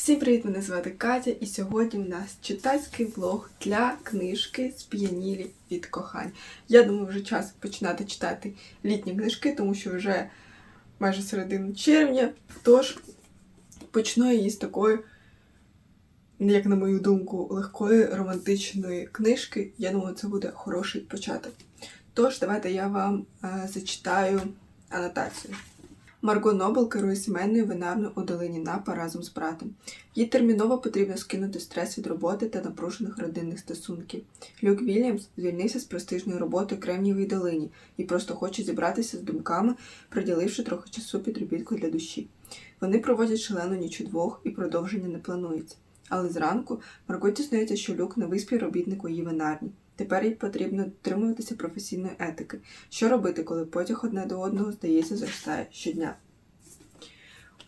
Всім привіт, мене звати Катя, і сьогодні у нас читацький влог для книжки Сп'янілі від кохань. Я думаю, вже час починати читати літні книжки, тому що вже майже середина червня. Тож почну її з такої, як на мою думку, легкої романтичної книжки. Я думаю, це буде хороший початок. Тож, давайте я вам е, зачитаю анотацію. Марго Нобл керує сімейною винарною у долині Напа разом з братом. Їй терміново потрібно скинути стрес від роботи та напружених родинних стосунків. Люк Вільямс звільнився з престижної роботи у Кремнієвій долині і просто хоче зібратися з думками, приділивши трохи часу підробітку для душі. Вони проводять шалену ніч удвох і продовження не планується. Але зранку Марго дізнається, що Люк новий співробітник у її винарні. Тепер їй потрібно дотримуватися професійної етики. Що робити, коли потяг одне до одного, здається, зростає щодня?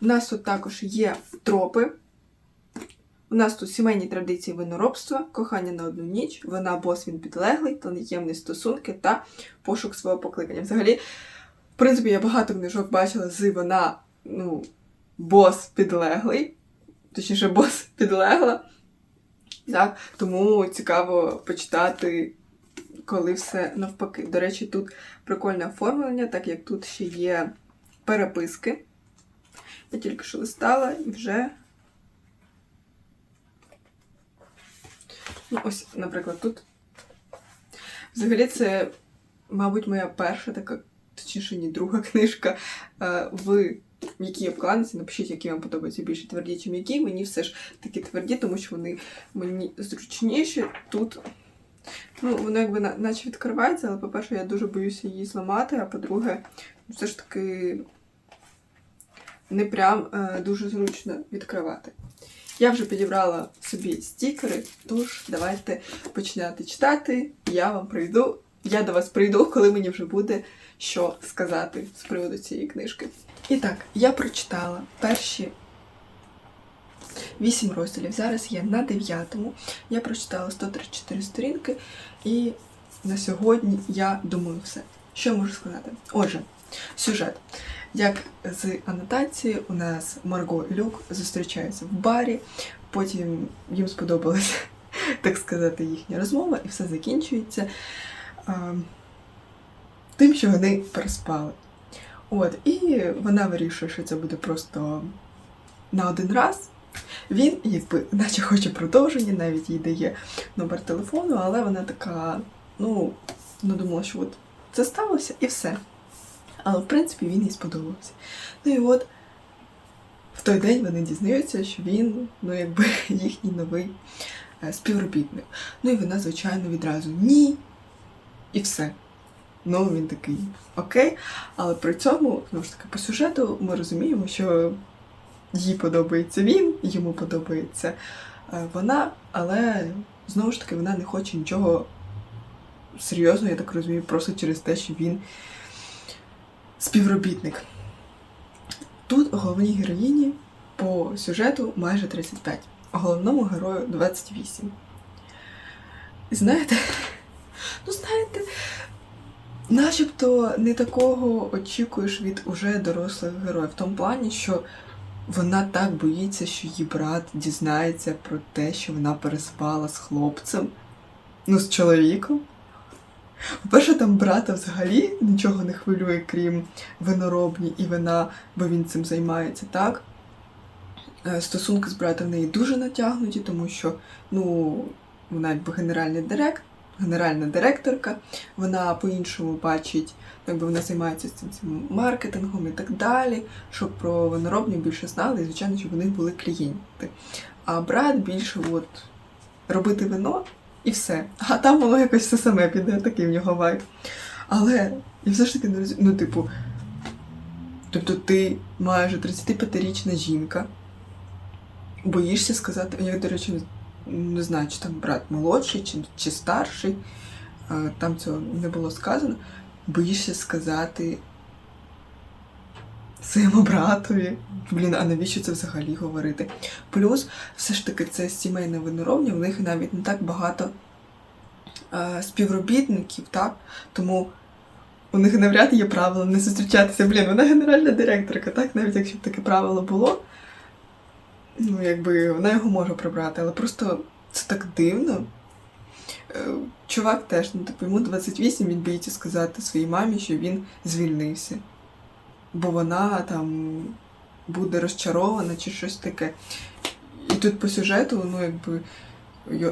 У нас тут також є тропи. У нас тут сімейні традиції виноробства, кохання на одну ніч, вона бос він підлеглий, таємні стосунки та пошук свого покликання. Взагалі, в принципі, я багато книжок бачила з вона, ну, бос підлеглий, точніше, бос підлегла. Так, тому цікаво почитати, коли все навпаки. До речі, тут прикольне оформлення, так як тут ще є переписки. Я тільки що листала і вже. Ну, ось, наприклад, тут. Взагалі, це, мабуть, моя перша така, точніше, ні, друга книжка е, в м'якій обкладинці. Напишіть, які вам подобаються більше тверді чи м'які. Мені все ж таки тверді, тому що вони мені зручніші. Тут ну, воно якби на- наче відкривається, але, по-перше, я дуже боюся її зламати, а по-друге, все ж таки не прям е, дуже зручно відкривати. Я вже підібрала собі стікери, тож давайте починати читати. Я вам прийду. Я до вас прийду, коли мені вже буде що сказати з приводу цієї книжки. І так, я прочитала перші вісім розділів. Зараз я на дев'ятому. Я прочитала 134 сторінки, і на сьогодні я думаю все. Що я можу сказати? Отже, сюжет. Як з анотації, у нас Марго Люк зустрічаються в барі, потім їм сподобалася, так сказати, їхня розмова, і все закінчується а, тим, що вони переспали. От, і вона вирішує, що це буде просто на один раз. Він, якби, наче хоче продовження, навіть їй дає номер телефону, але вона така, ну, не думала, що от це сталося і все. Але в принципі він їй сподобався. Ну і от в той день вони дізнаються, що він, ну, якби їхній новий е, співробітник. Ну і вона, звичайно, відразу ні. І все. Ну, він такий окей. Але при цьому, знову ж таки, по сюжету ми розуміємо, що їй подобається він, йому подобається е, вона, але знову ж таки вона не хоче нічого серйозного, я так розумію, просто через те, що він співробітник. Тут головній героїні по сюжету майже 35, а головному герою 28. І знаєте, ну знаєте, начебто не такого очікуєш від уже дорослих героїв. В тому плані, що вона так боїться, що її брат дізнається про те, що вона переспала з хлопцем, ну, з чоловіком. По-перше, там брата взагалі нічого не хвилює, крім виноробні і вина, бо він цим займається, так? Е, Стосунки з братом в неї дуже натягнуті, тому що ну, вона якби генеральний директ, генеральна директорка, вона по-іншому бачить, якби вона займається цим, цим маркетингом і так далі, щоб про виноробню більше знали, і, звичайно, щоб у них були клієнти. А брат більше от робити вино і все. А там воно якось все саме піде, такий в нього вайб. Але я все ж таки не розумію, ну, типу, тобто ти майже 35-річна жінка, боїшся сказати, я, до речі, не, знаю, чи там брат молодший, чи, чи старший, там цього не було сказано, боїшся сказати своєму братові. Блін, а навіщо це взагалі говорити? Плюс, все ж таки, це сімейне виноробня, в них навіть не так багато е, співробітників, так? Тому у них навряд є правило не зустрічатися. Блін, вона генеральна директорка, так? Навіть якщо б таке правило було. Ну, якби вона його може прибрати, але просто це так дивно. Е, Чувак теж, ну, типу, йому 28, він боїться сказати своїй мамі, що він звільнився. Бо вона там буде розчарована чи щось таке. І тут по сюжету, ну, якби,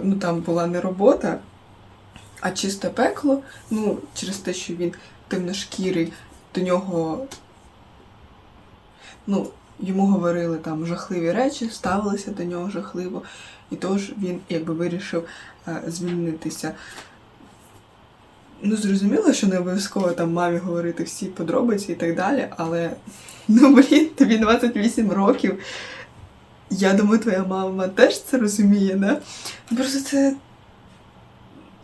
ну, там була не робота, а чисте пекло. Ну, через те, що він темношкірий, до нього, ну, йому говорили там жахливі речі, ставилися до нього жахливо. І тож він якби вирішив е, звільнитися. Ну, зрозуміло, що не обов'язково там мамі говорити всі подробиці і так далі, але ну блін, тобі 28 років. Я думаю, твоя мама теж це розуміє, да? Просто це.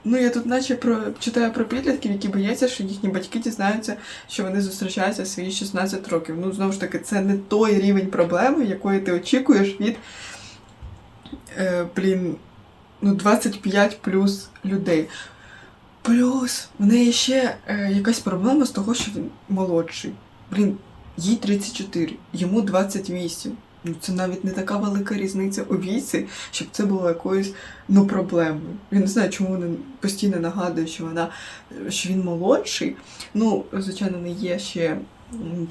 Ну, я тут наче про читаю про підлітків, які бояться, що їхні батьки дізнаються, що вони зустрічаються свої 16 років. Ну, знову ж таки, це не той рівень проблеми, якої ти очікуєш від е, блін, ну, 25 плюс людей. Плюс в неї ще е, якась проблема з того, що він молодший. Блін, їй 34, йому 28. Ну, це навіть не така велика різниця у віці, щоб це було якоюсь ну, проблемою. Він не знає, чому вона постійно нагадує, що вона що він молодший. Ну, звичайно, не є ще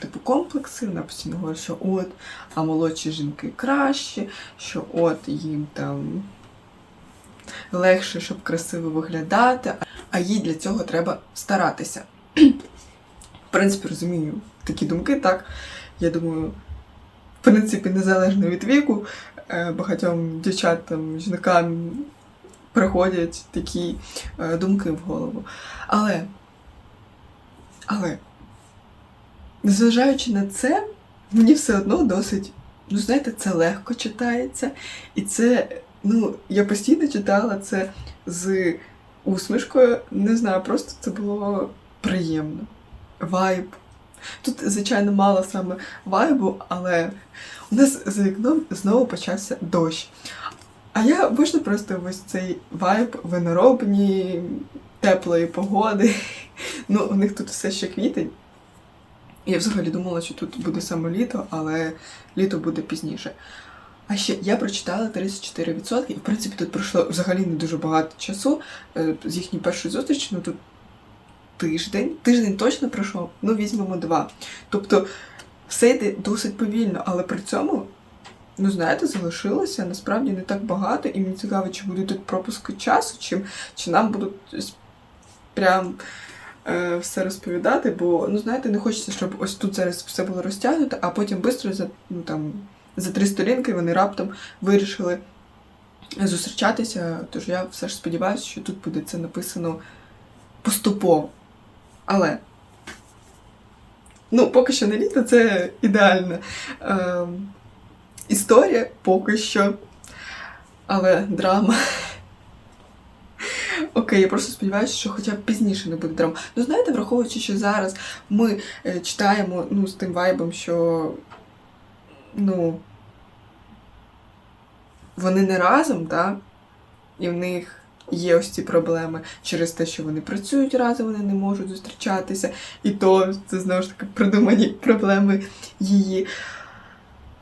типу комплекси. Вона постійно говорить, що от, а молодші жінки краще, що от їм там легше, щоб красиво виглядати, а їй для цього треба старатися. В принципі, розумію такі думки, так. Я думаю, принципі, незалежно від віку, е, багатьом дівчатам, жінкам приходять такі е, думки в голову. Але, але, незважаючи на це, мені все одно досить, ну, знаєте, це легко читається, і це Ну, я постійно читала це з усмішкою. Не знаю, просто це було приємно. Вайб. Тут, звичайно, мало саме вайбу, але у нас за вікном знову почався дощ. А я можна просто ось цей вайб виноробні, теплої погоди. Ну, у них тут все ще квітень. Я взагалі думала, що тут буде саме літо, але літо буде пізніше. А ще я прочитала 34%, і в принципі тут пройшло взагалі не дуже багато часу е, з їхньої першої зустрічі, ну тут тиждень. Тиждень точно пройшов, ну візьмемо два. Тобто все йде досить повільно, але при цьому, ну знаєте, залишилося насправді не так багато, і мені цікаво, чи будуть тут пропуски часу, чи, чи нам будуть прям. е, Все розповідати, бо ну знаєте, не хочеться, щоб ось тут зараз все було розтягнуто, а потім швидко за ну там за три сторінки вони раптом вирішили зустрічатися. Тож я все ж сподіваюся, що тут буде це написано поступово. Але, ну, поки що не літо, це ідеальна е, історія поки що. Але драма. Окей, я просто сподіваюся, що хоча б пізніше не буде драма. Ну, знаєте, враховуючи, що зараз ми е, читаємо ну, з тим вайбом, що ну, вони не разом, так? І в них є ось ці проблеми через те, що вони працюють разом, вони не можуть зустрічатися. І то це знову ж таки придумані проблеми її.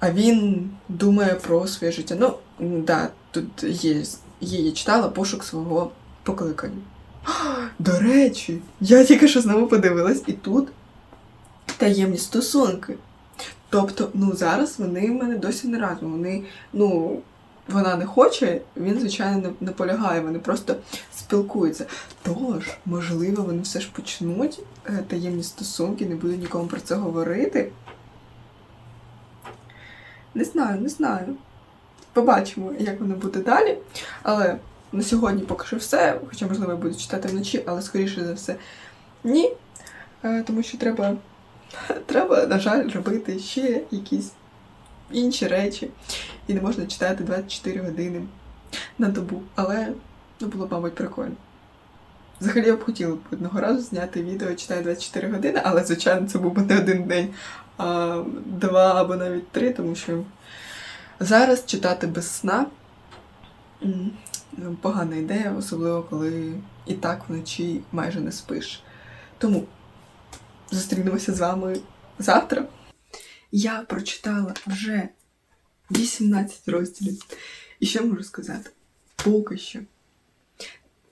А він думає про своє життя. Ну, да, тут є, я читала пошук свого покликання. До речі, я тільки що знову подивилась, і тут таємні стосунки. Тобто, ну зараз вони в мене досі не разом. Вони, ну, вона не хоче, він, звичайно, не наполягає, вони просто спілкуються. Тож, можливо, вони все ж почнуть е, таємні стосунки, не будуть нікому про це говорити. Не знаю, не знаю. Побачимо, як воно буде далі. Але на сьогодні поки що все. Хоча, можливо, я буду читати вночі, але скоріше за все ні. Е, Тому що треба, треба, на жаль, робити ще якісь інші речі. І не можна читати 24 години на добу. Але ну, було мабуть, прикольно. Взагалі я б хотіла б одного разу зняти відео читаю 24 години, але, звичайно, це був би не один день, а два або навіть три, тому що зараз читати без сна погана ідея, особливо коли і так вночі майже не спиш. Тому зустрінемося з вами завтра. Я прочитала вже 18 розділів. І що можу сказати? Поки що.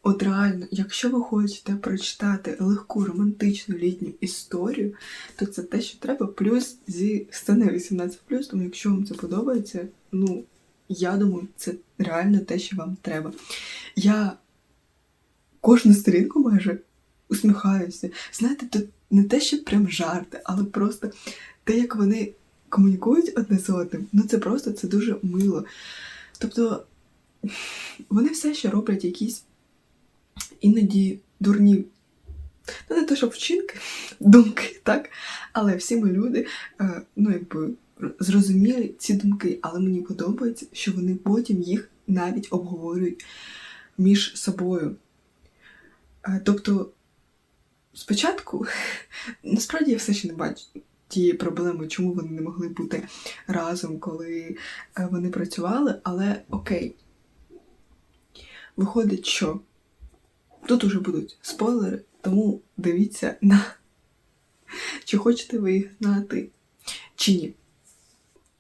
От реально, якщо ви хочете прочитати легку романтичну літню історію, то це те, що треба, плюс зі сцени 18 тому якщо вам це подобається, ну, я думаю, це реально те, що вам треба. Я кожну сторінку майже усміхаюся. Знаєте, тут не те, що прям жарти, але просто те, як вони комунікують одне з одним, ну це просто це дуже мило. Тобто вони все ще роблять якісь іноді дурні. Ну, не те, що вчинки, думки, так? Але всі ми люди, е, ну, якби зрозуміли ці думки, але мені подобається, що вони потім їх навіть обговорюють між собою. Е, Тобто, спочатку, насправді я все ще не бачу тієї проблеми, чому вони не могли бути разом, коли е, вони працювали, але окей. Виходить, що тут уже будуть спойлери, тому дивіться на чи хочете ви їх знати, чи ні.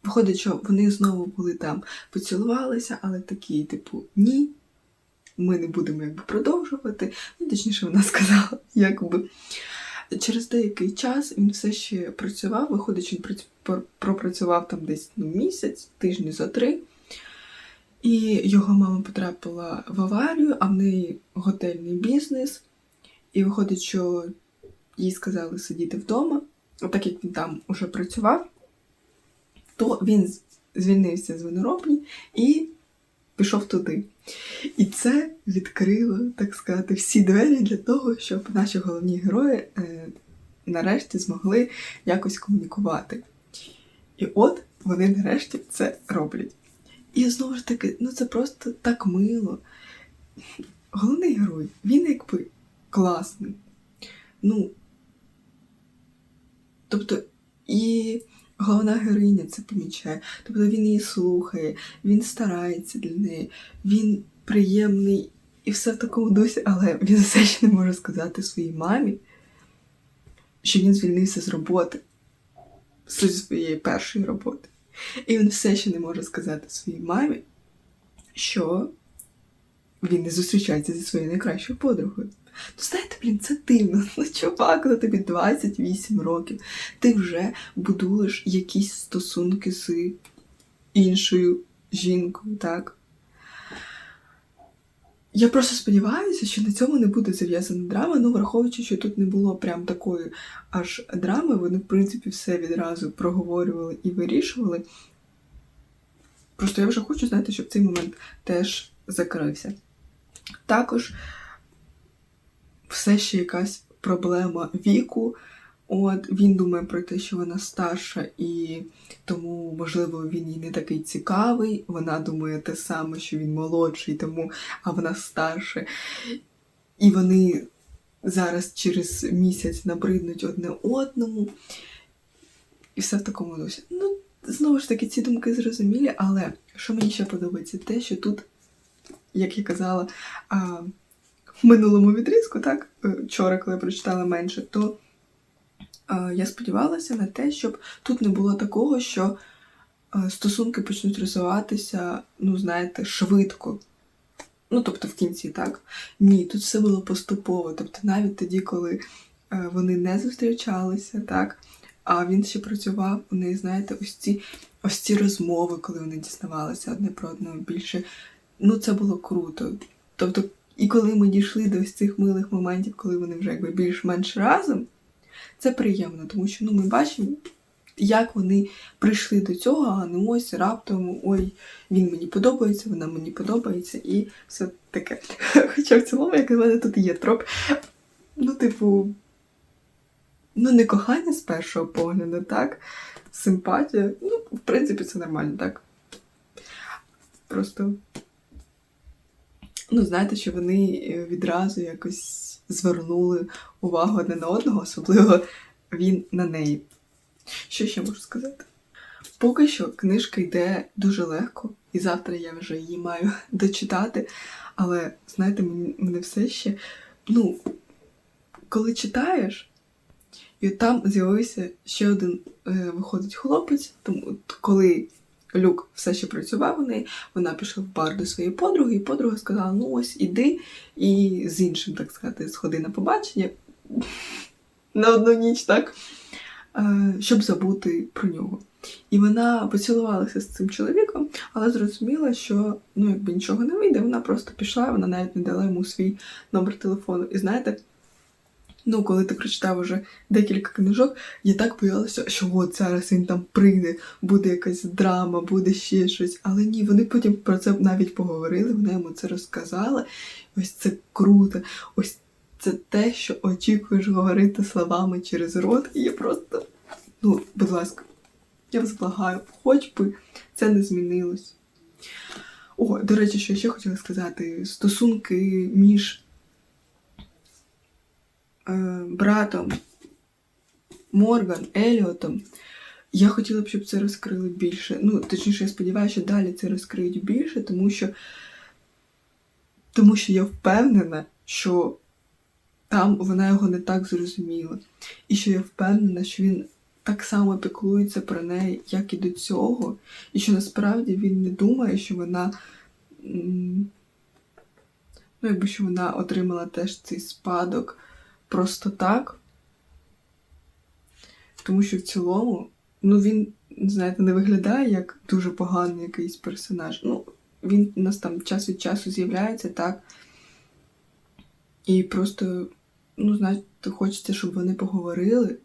Виходить, що вони знову були там, поцілувалися, але такі, типу, ні, ми не будемо якби продовжувати. Ну, точніше, вона сказала, якби. Через деякий час він все ще працював, виходить, він пропрацював там десь ну, місяць, тижні за три. І його мама потрапила в аварію, а в неї готельний бізнес. І виходить, що їй сказали сидіти вдома, так як він там уже працював, то він звільнився з виноробні і пішов туди. І це відкрило, так сказати, всі двері для того, щоб наші головні герої е, нарешті змогли якось комунікувати. І от вони нарешті це роблять. І знову ж таки, ну це просто так мило. Головний герой, він якби класний. Ну. Тобто, і головна героїня це помічає. Тобто він її слухає, він старається для неї, він приємний і все в такому дусі, але він все ще не може сказати своїй мамі, що він звільнився з роботи, зі своєї першої роботи. І він все ще не може сказати своїй мамі, що він не зустрічається зі своєю найкращою подругою. Ну, знаєте, блін, це дивно. Ну, чувак, ну тобі 28 років. Ти вже будуєш якісь стосунки з іншою жінкою, так? Я просто сподіваюся, що на цьому не буде зав'язана драма, ну враховуючи, що тут не було прям такої аж драми, вони, в принципі, все відразу проговорювали і вирішували. Просто я вже хочу знати, щоб цей момент теж закрився. Також все ще якась проблема віку. От він думає про те, що вона старша, і тому, можливо, він їй не такий цікавий. Вона думає те саме, що він молодший, тому а вона старша. І вони зараз через місяць набриднуть одне одному. І все в такому дусі. Ну, знову ж таки, ці думки зрозумілі, але що мені ще подобається, те, що тут, як я казала, а, минулому відрізку, так, е, вчора, коли прочитала менше, то а, я сподівалася на те, щоб тут не було такого, що а, стосунки почнуть розвиватися, ну, знаєте, швидко. Ну, тобто в кінці, так? Ні, тут все було поступово. Тобто навіть тоді, коли е, вони не зустрічалися, так, а він ще працював, у неї, знаєте, ось ці, ось ці розмови, коли вони дізнавалися одне про одного більше. Ну, це було круто. Тобто, і коли ми дійшли до ось цих милих моментів, коли вони вже якби більш-менш разом, це приємно, тому що ну, ми бачимо, як вони прийшли до цього, а не ось раптом ой, він мені подобається, вона мені подобається, і все таке. Хоча в цілому, як на мене, тут є троп. Ну, типу, ну, не кохання з першого погляду, так? Симпатія. Ну, в принципі, це нормально, так? Просто. Ну, знаєте, що вони е, відразу якось звернули увагу одне на одного, особливо він на неї. Що ще можу сказати? Поки що книжка йде дуже легко, і завтра я вже її маю дочитати. Але, знаєте, мене все ще. Ну, коли читаєш, і там з'явився ще один е, виходить хлопець, тому от коли люк все ще працював у неї, вона пішла в бар до своєї подруги, і подруга сказала: ну ось іди і з іншим, так сказати, сходи на побачення на одну ніч, так, е, щоб забути про нього. І вона поцілувалася з цим чоловіком, але зрозуміла, що ну, якби нічого не вийде, вона просто пішла, вона навіть не дала йому свій номер телефону. І знаєте, ну, коли ти прочитав уже декілька книжок, я так боялася, що от зараз він там прийде, буде якась драма, буде ще щось. Але ні, вони потім про це навіть поговорили, вона йому це розказала. Ось це круто. Ось це те, що очікуєш говорити словами через рот. І я просто, ну, будь ласка, я вас благаю, хоч би це не змінилось. О, до речі, що я ще хотіла сказати: стосунки між братом Морган, Еліотом. Я хотіла б, щоб це розкрили більше. Ну, точніше, я сподіваюся, що далі це розкриють більше, тому що, тому що я впевнена, що там вона його не так зрозуміла. І що я впевнена, що він так само піклується про неї, як і до цього, і що насправді він не думає, що вона. Ну, якби що вона отримала теж цей спадок просто так. Тому що в цілому, ну він, знаєте, не виглядає як дуже поганий якийсь персонаж. Ну, він у нас там час від часу з'являється, так. І просто, ну, знаєте, хочеться, щоб вони поговорили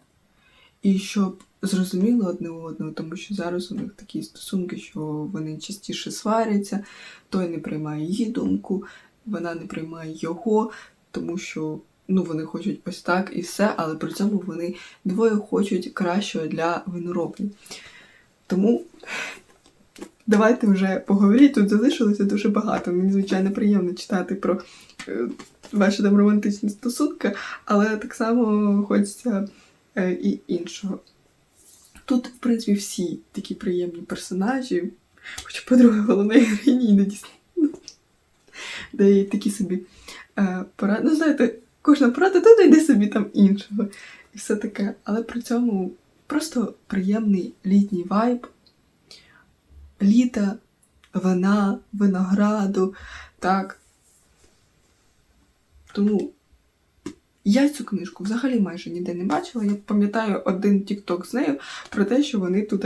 і щоб зрозуміли одне одного, тому що зараз у них такі стосунки, що вони частіше сваряться, той не приймає її думку, вона не приймає його, тому що ну, вони хочуть ось так і все, але при цьому вони двоє хочуть кращого для виноробні. Тому давайте вже поговоріть. Тут залишилося дуже багато. Мені, звичайно, приємно читати про е, ваші там романтичні стосунки, але так само хочеться е, і іншого. Тут, в принципі, всі такі приємні персонажі, хоча подруга головної героїні іноді дає такі собі е, поради. Ну, знаєте, кожна порада то йде собі там іншого. І все таке. Але при цьому просто приємний літній вайб, літа, вина, винограду, так. Тому я цю книжку взагалі майже ніде не бачила. Я пам'ятаю один тікток з нею про те, що вони тут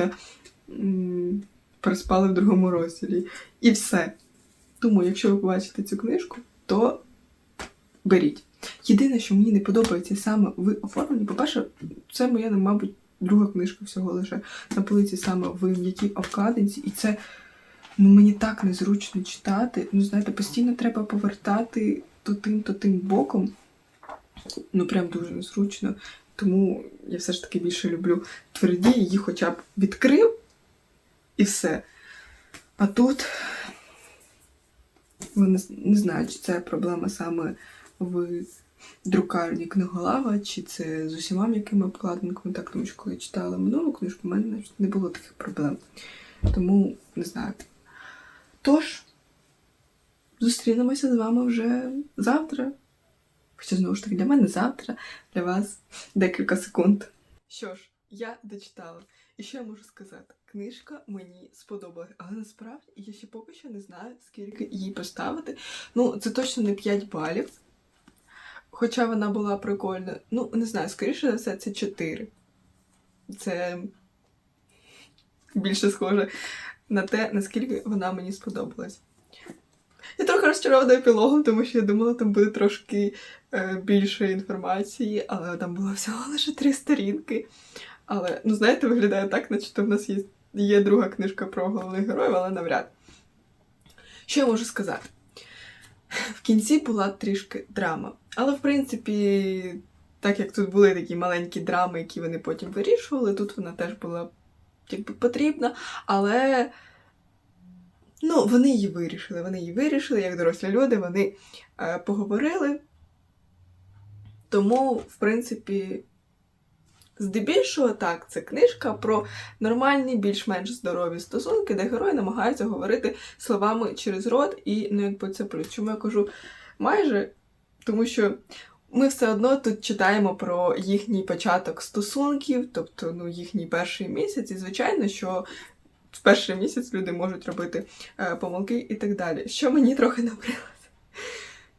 м, переспали в другому розділі. І все. Тому, якщо ви побачите цю книжку, то беріть. Єдине, що мені не подобається саме в оформленні, по-перше, це моя, ну, мабуть, друга книжка всього лише на полиці саме в м'якій обкладинці, і це ну, мені так незручно читати. Ну, знаєте, постійно треба повертати то тим, то тим боком. Ну, прям дуже незручно. Тому я все ж таки більше люблю тверді, її хоча б відкрив і все. А тут не, не знаю, чи це проблема саме в друкарні книголава, чи це з усіма м'якими обкладинками. Так, тому що коли читала минулу книжку, в мене не було таких проблем. Тому не знаю. Тож, зустрінемося з вами вже завтра. Хоча, знову ж таки, для мене завтра, для вас декілька секунд. Що ж, я дочитала. І що я можу сказати? Книжка мені сподобалась, але насправді я ще поки що не знаю, скільки їй поставити. Ну, це точно не 5 балів. Хоча вона була прикольна. Ну, не знаю, скоріше за все, це 4. Це більше схоже на те, наскільки вона мені сподобалась. Я трохи розчарована епілогом, тому що я думала, там буде трошки е, більше інформації, але там було всього лише три сторінки. Але, ну, знаєте, виглядає так, наче в нас є, є друга книжка про головних героїв, але навряд. Що я можу сказати? В кінці була трішки драма. Але, в принципі, так як тут були такі маленькі драми, які вони потім вирішували, тут вона теж була якби потрібна, але ну, вони її вирішили. Вони її вирішили, як дорослі люди, вони е, поговорили. Тому, в принципі, здебільшого так, це книжка про нормальні, більш-менш здорові стосунки, де герої намагаються говорити словами через рот, і ну, якби це плюс. Чому я кажу майже? Тому що ми все одно тут читаємо про їхній початок стосунків, тобто ну, їхній перший місяць, і звичайно, що в перший місяць люди можуть робити е, помилки і так далі. Що мені трохи набрило?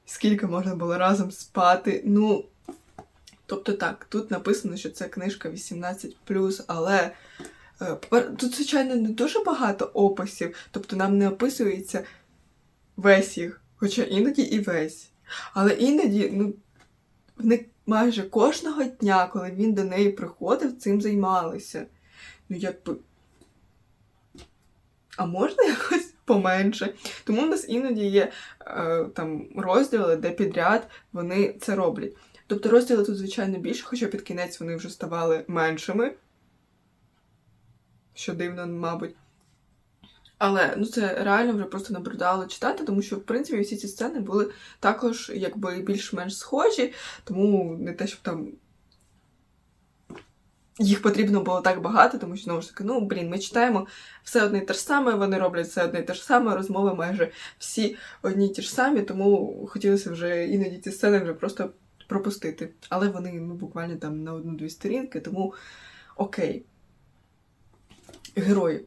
Скільки можна було разом спати? Ну, тобто так, тут написано, що це книжка 18, але е, тут, звичайно, не дуже багато описів, тобто нам не описується весь їх, хоча іноді і весь. Але іноді, ну, вони майже кожного дня, коли він до неї приходив, цим займалися. Ну, якби. А можна якось поменше? Тому в нас іноді є е, там розділи, де підряд вони це роблять. Тобто розділи тут, звичайно, більше, хоча під кінець вони вже ставали меншими. Що дивно, мабуть. Але ну це реально вже просто набридало читати, тому що, в принципі, всі ці сцени були також якби більш-менш схожі, тому не те, щоб там їх потрібно було так багато, тому що, знову ж таки, ну, блін, ми читаємо все одне й те ж саме, вони роблять все одне й те ж саме, розмови майже всі одні й ті ж самі, тому хотілося вже іноді ці сцени вже просто пропустити. Але вони ну, буквально там на одну-дві сторінки, тому окей. Герої.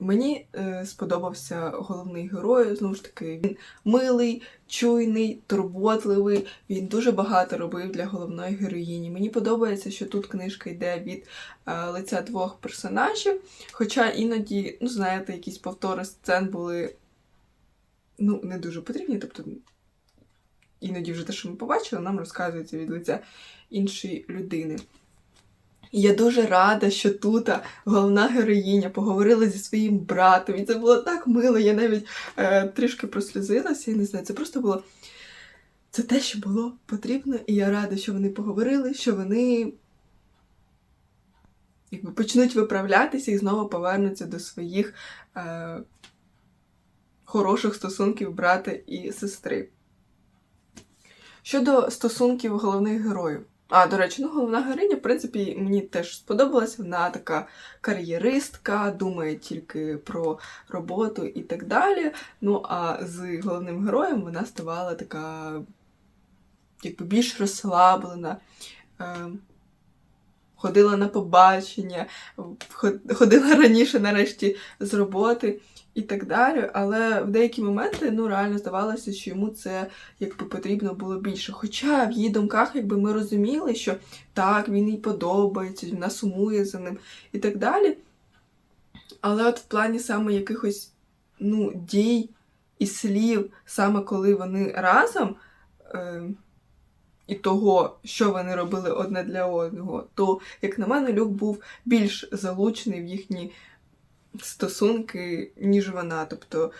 Мені е, сподобався головний герой. Знову ж таки, він милий, чуйний, турботливий. Він дуже багато робив для головної героїні. Мені подобається, що тут книжка йде від е, лиця двох персонажів. Хоча іноді, ну, знаєте, якісь повтори сцен були ну, не дуже потрібні. Тобто, іноді вже те, що ми побачили, нам розказується від лиця іншої людини. Я дуже рада, що тут головна героїня поговорила зі своїм братом. І це було так мило. Я навіть е, трішки прослізилася, я не знаю, це просто було. Це те, що було потрібно, і я рада, що вони поговорили, що вони якби, почнуть виправлятися і знову повернуться до своїх е, хороших стосунків брата і сестри. Щодо стосунків головних героїв. А, до речі, ну головна героїня, в принципі, мені теж сподобалась. Вона така кар'єристка, думає тільки про роботу і так далі. Ну, а з головним героєм вона ставала така, якби більш розслаблена. Е, Ходила на побачення, ход- ходила раніше нарешті з роботи і так далі. Але в деякі моменти ну реально здавалося, що йому це якби потрібно було більше. Хоча в її думках, якби ми розуміли, що так, він їй подобається, вона сумує за ним і так далі. Але от в плані саме якихось ну, дій і слів, саме коли вони разом. Е- і того, що вони робили одне для одного, то, як на мене, Люк був більш залучений в їхні стосунки, ніж вона. Тобто,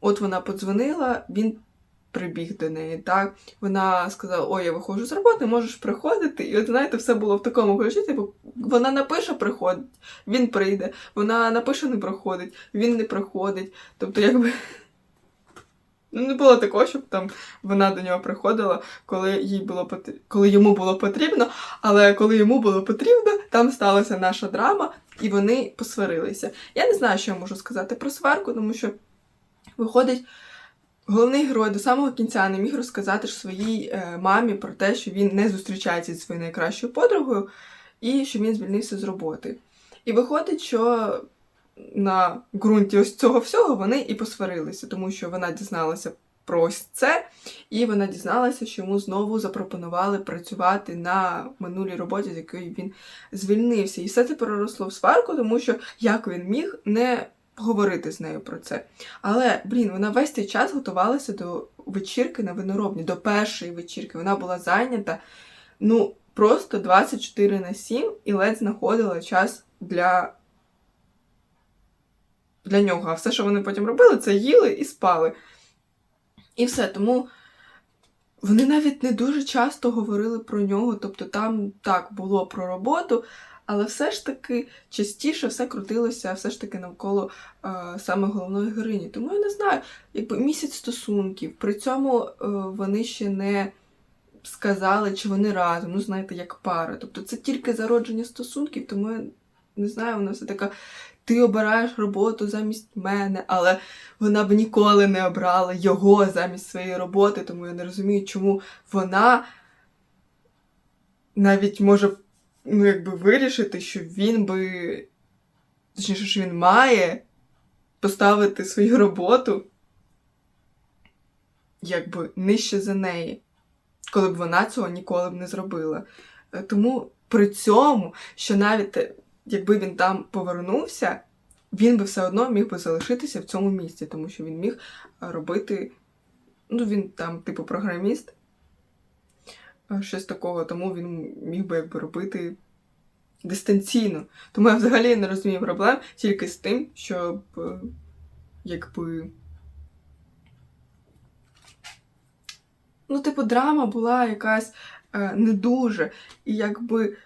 от вона подзвонила, він прибіг до неї. так? Вона сказала: Ой, я виходжу з роботи, можеш приходити. І от знаєте, все було в такому ключі. Типу, вона напише, приходить, він прийде. Вона напише, не приходить, він не приходить. Тобто, якби. Ну, не було такого, щоб там вона до нього приходила, коли їй було потр- коли йому було потрібно, але коли йому було потрібно, там сталася наша драма, і вони посварилися. Я не знаю, що я можу сказати про сварку, тому що виходить, головний герой до самого кінця не міг розказати ж своїй е, мамі про те, що він не зустрічається зі своєю найкращою подругою, і що він звільнився з роботи. І виходить, що на ґрунті ось цього всього вони і посварилися, тому що вона дізналася про ось це, і вона дізналася, що йому знову запропонували працювати на минулій роботі, з якої він звільнився. І все це переросло в сварку, тому що як він міг не говорити з нею про це. Але, блін, вона весь цей час готувалася до вечірки на виноробні, до першої вечірки. Вона була зайнята ну, просто 24 на 7 і ледь знаходила час для для нього. А все, що вони потім робили, це їли і спали. І все. Тому вони навіть не дуже часто говорили про нього. Тобто там так було про роботу, але все ж таки частіше все крутилося, все ж таки навколо е, саме головної героїні. Тому я не знаю, якби місяць стосунків. При цьому е, вони ще не. Сказали, чи вони разом, ну знаєте, як пара. Тобто це тільки зародження стосунків, тому я не знаю, вона все така ти обираєш роботу замість мене, але вона б ніколи не обрала його замість своєї роботи, тому я не розумію, чому вона навіть може ну, якби вирішити, що він би точніше, що він має поставити свою роботу якби нижче за неї, коли б вона цього ніколи б не зробила. Е, Тому при цьому, що навіть якби він там повернувся, він би все одно міг би залишитися в цьому місці, тому що він міг е, робити. Ну, він там, типу, програміст, е, щось такого, тому він міг би якби робити дистанційно. Тому я взагалі не розумію проблем тільки з тим, щоб е, якби. Ну, типу, драма була якась е, не дуже. І якби,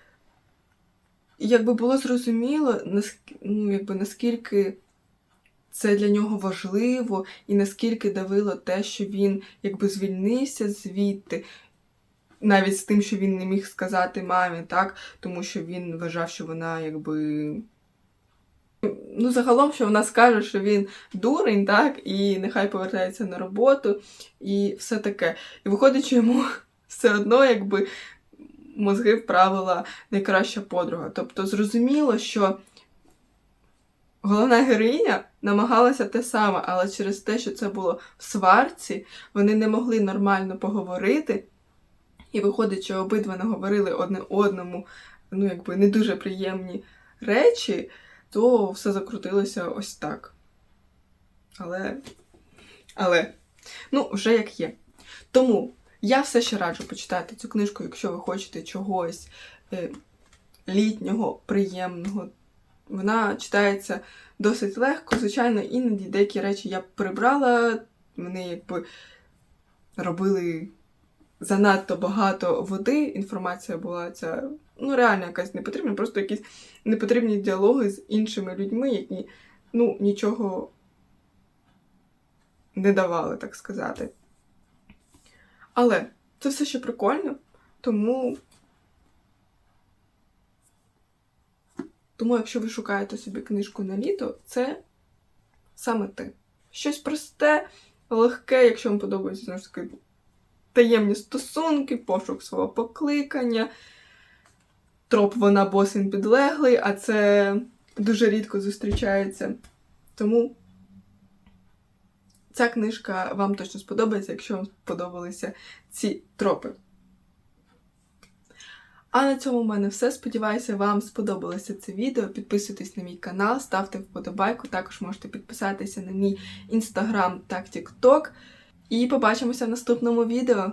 якби було зрозуміло, ну, якби, наскільки це для нього важливо, і наскільки давило те, що він якби звільнився звідти, навіть з тим, що він не міг сказати мамі, так, тому що він вважав, що вона якби. Ну, загалом, що вона скаже, що він дурень, так, і нехай повертається на роботу, і все таке. І виходить, що йому все одно, якби мозги вправила найкраща подруга. Тобто зрозуміло, що головна героїня намагалася те саме, але через те, що це було в сварці, вони не могли нормально поговорити. І виходить, що обидва наговорили одне одному, ну, якби не дуже приємні речі, то все закрутилося ось так. Але. Але. Ну, вже як є. Тому я все ще раджу почитати цю книжку, якщо ви хочете чогось е, літнього, приємного. Вона читається досить легко. Звичайно, іноді деякі речі я прибрала, вони якби робили занадто багато води, інформація була ця, ну, реально якась непотрібна, просто якісь непотрібні діалоги з іншими людьми, які ну, нічого не давали, так сказати. Але це все ще прикольно, тому. Тому, якщо ви шукаєте собі книжку на літо, це саме те. Щось просте, легке, якщо вам подобається знову ж таки таємні стосунки, пошук свого покликання. Троп вона бос він підлеглий, а це дуже рідко зустрічається. Тому ця книжка вам точно сподобається, якщо вам сподобалися ці тропи. А на цьому в мене все. Сподіваюся, вам сподобалося це відео. Підписуйтесь на мій канал, ставте вподобайку. Також можете підписатися на мій інстаграм та тікток. І побачимося в наступному відео.